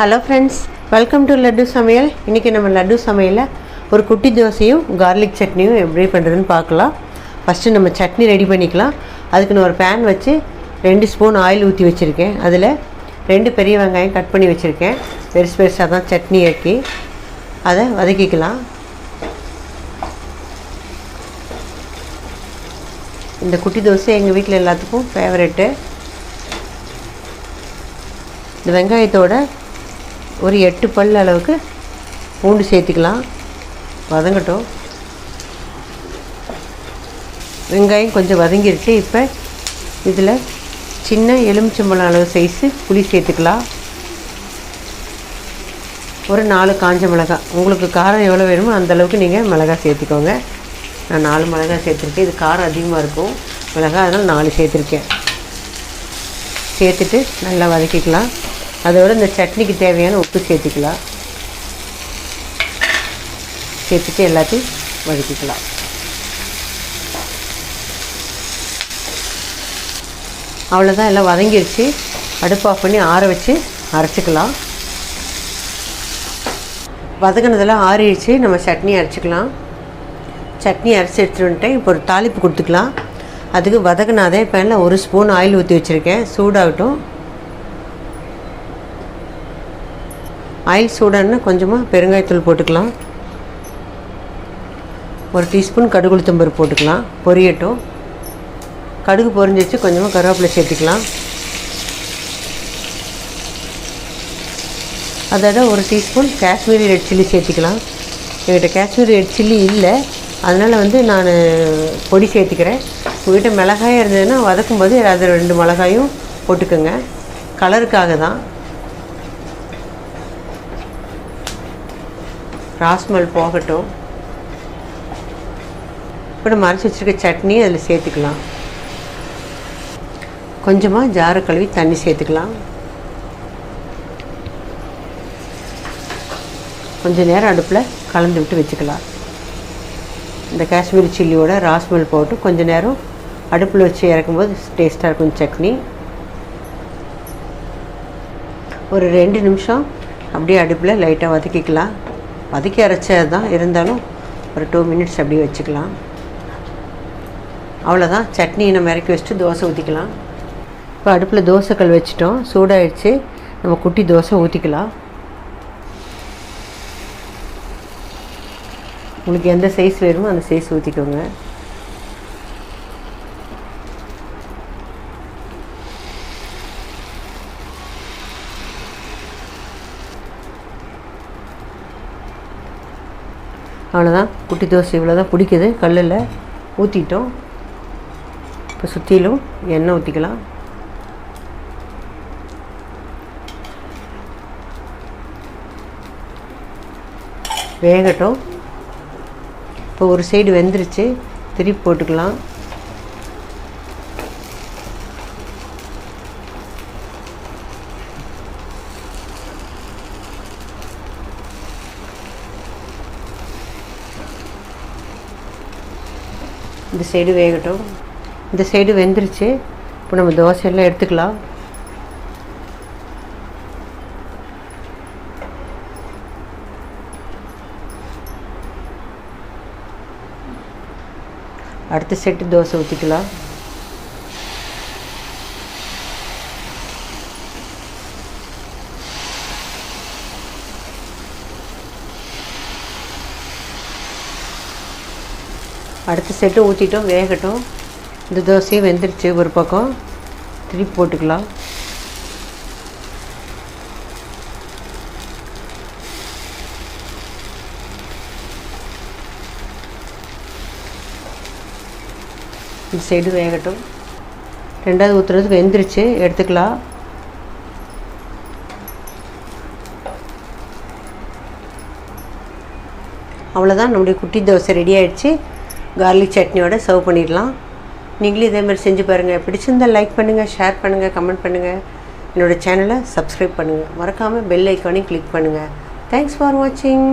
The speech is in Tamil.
Hello friends welcome to Laddu Samayal இன்றைக்கி நம்ம லட்டு சமையலில் ஒரு குட்டி தோசையும் கார்லிக் சட்னியும் எப்படி பண்ணுறதுன்னு பார்க்கலாம். ஃபஸ்ட்டு நம்ம சட்னி ரெடி பண்ணிக்கலாம். அதுக்கு நான் ஒரு பேன் வச்சு ரெண்டு ஸ்பூன் ஆயில் ஊற்றி வச்சுருக்கேன். அதில் ரெண்டு பெரிய வெங்காயம் கட் பண்ணி வச்சுருக்கேன். பெருசு பெருசாக தான் சட்னி ஆக்கி அதை வதக்கிக்கலாம். இந்த குட்டி தோசை எங்கள் வீட்டில் எல்லாத்துக்கும் ஃபேவரெட்டு இந்த வெங்காயத்தோட ஒரு எட்டு பல் அளவுக்கு பூண்டு சேர்த்துக்கலாம். வதங்கட்டும். வெங்காயம் கொஞ்சம் வதங்கிருச்சு. இப்போ இதில் சின்ன எலுமிச்சம்பழம் அளவு சைஸு புளி சேர்த்துக்கலாம். ஒரு நாலு காஞ்ச மிளகாய் உங்களுக்கு காரம் எவ்வளோ வேணுமோ அந்த அளவுக்கு நீங்கள் மிளகாய் சேர்த்துக்கோங்க. நான் நாலு மிளகாய் சேர்த்துருக்கேன். இது காரம் அதிகமாக இருக்கும். மிளகாய் அதனால் நாலு சேர்த்துருக்கேன். சேர்த்துட்டு நல்லா வதக்கிக்கலாம். அதோட இந்த சட்னிக்கு தேவையான உப்பு சேர்த்துக்கலாம். சேர்த்துட்டு எல்லாத்தையும் வதக்கிக்கலாம். அவ்வளோதான் எல்லாம் வதங்கிருச்சு. அடுப்பு ஆஃப் பண்ணி ஆற வச்சு அரைச்சிக்கலாம். வதங்கினதெல்லாம் ஆறிடுச்சு. நம்ம சட்னி அரைச்சிக்கலாம். சட்னி அரைச்சி எடுத்துகிட்டு வந்துட்டேன். இப்போ ஒரு தாளிப்பு கொடுத்துக்கலாம். அதுக்கு வதக்கினாதே பேனில் ஒரு ஸ்பூன் ஆயில் ஊற்றி வச்சுருக்கேன். சூடாகட்டும். ஆயில் சூடானா கொஞ்சமாக பெருங்காயத்தூள் போட்டுக்கலாம். ஒரு டீஸ்பூன் கடுகுளுத்தம்பருப்பு போட்டுக்கலாம். பொரியட்டும். கடுகு பொரிஞ்சிச்சு கொஞ்சமாக கருவேப்பிலை சேர்த்துக்கலாம். அதோட ஒரு டீஸ்பூன் காஷ்மீரி ரெட் சில்லி சேர்த்துக்கலாம். என்கிட்ட காஷ்மீரி ரெட் சில்லி இல்லை. அதனால் வந்து நான் பொடி சேர்த்துக்கிறேன். உங்கள்கிட்ட மிளகாயாக இருந்ததுன்னா வதக்கும் போது அது ரெண்டு மிளகாயும் போட்டுக்கோங்க. கலருக்காக தான். ராஸ்மல் போகட்டும். இப்போ நம்ம அரைச்சி வச்சுருக்க சட்னி அதில் சேர்த்துக்கலாம். கொஞ்சமாக ஜாரை கழுவி தண்ணி சேர்த்துக்கலாம். கொஞ்சம் நேரம் அடுப்பில் கலந்து விட்டு வச்சுக்கலாம். இந்த காஷ்மீரி சில்லியோட ராஸ்மல் போட்டு கொஞ்சம் நேரம் அடுப்பில் வச்சு இறக்கும்போது டேஸ்ட்டாக இருக்கும் சட்னி. ஒரு ரெண்டு நிமிஷம் அப்படியே அடுப்பில் லைட்டாக வதக்கிக்கலாம். வதக்கி அரைச்சது தான் இருந்தாலும் ஒரு டூ மினிட்ஸ் அப்படியே வச்சுக்கலாம். அவ்வளோதான் சட்னி நம்ம இறக்கி வச்சுட்டு தோசை ஊற்றிக்கலாம் இப்போ அடுப்பில் தோசைக்கல் வச்சுட்டோம். சூடாயிடுச்சு. நம்ம குட்டி தோசை ஊற்றிக்கலாம் உங்களுக்கு எந்த சைஸ் வேணுமோ அந்த சைஸ் ஊற்றிக்கோங்க அவ்வளோதான் குட்டி தோசை இவ்வளோ தான் பிடிக்குது. கல்லில் ஊற்றிட்டோம் இப்போ சுற்றிலும் எண்ணெய் ஊற்றிக்கலாம் வேகட்டும். இப்போ ஒரு சைடு வெந்துருச்சு. திருப்பி போட்டுக்கலாம். இந்த சைடு வேகட்டும். இந்த சைடு வெந்துருச்சு. இப்போ நம்ம தோசையெல்லாம் எடுத்துக்கலாம். அடுத்த செட்டு தோசை ஊற்றிக்கலாம் அடுத்த செட்டு ஊற்றிட்டோம் வேகட்டும். இந்த தோசையும் வெந்துருச்சு ஒரு பக்கம். திருப்பி போட்டுக்கலாம். இந்த சைடு வேகட்டும். ரெண்டாவது ஊற்றுறது வெந்துருச்சு எடுத்துக்கலாம். அவ்வளோதான் நம்முடைய குட்டி தோசை ரெடி ஆகிடுச்சு கார்லிக் சட்னியோட சர்வ் பண்ணிடலாம். நீங்களும் இதேமாதிரி செஞ்சு பாருங்கள் பிடிச்சிருந்தால் லைக் பண்ணுங்கள் ஷேர் பண்ணுங்கள் கமெண்ட் பண்ணுங்கள் என்னோடய சேனலை சப்ஸ்கிரைப் பண்ணுங்கள் மறக்காமல் பெல் ஐக்கானையும் கிளிக் பண்ணுங்கள் தேங்க்ஸ் ஃபார் வாட்சிங்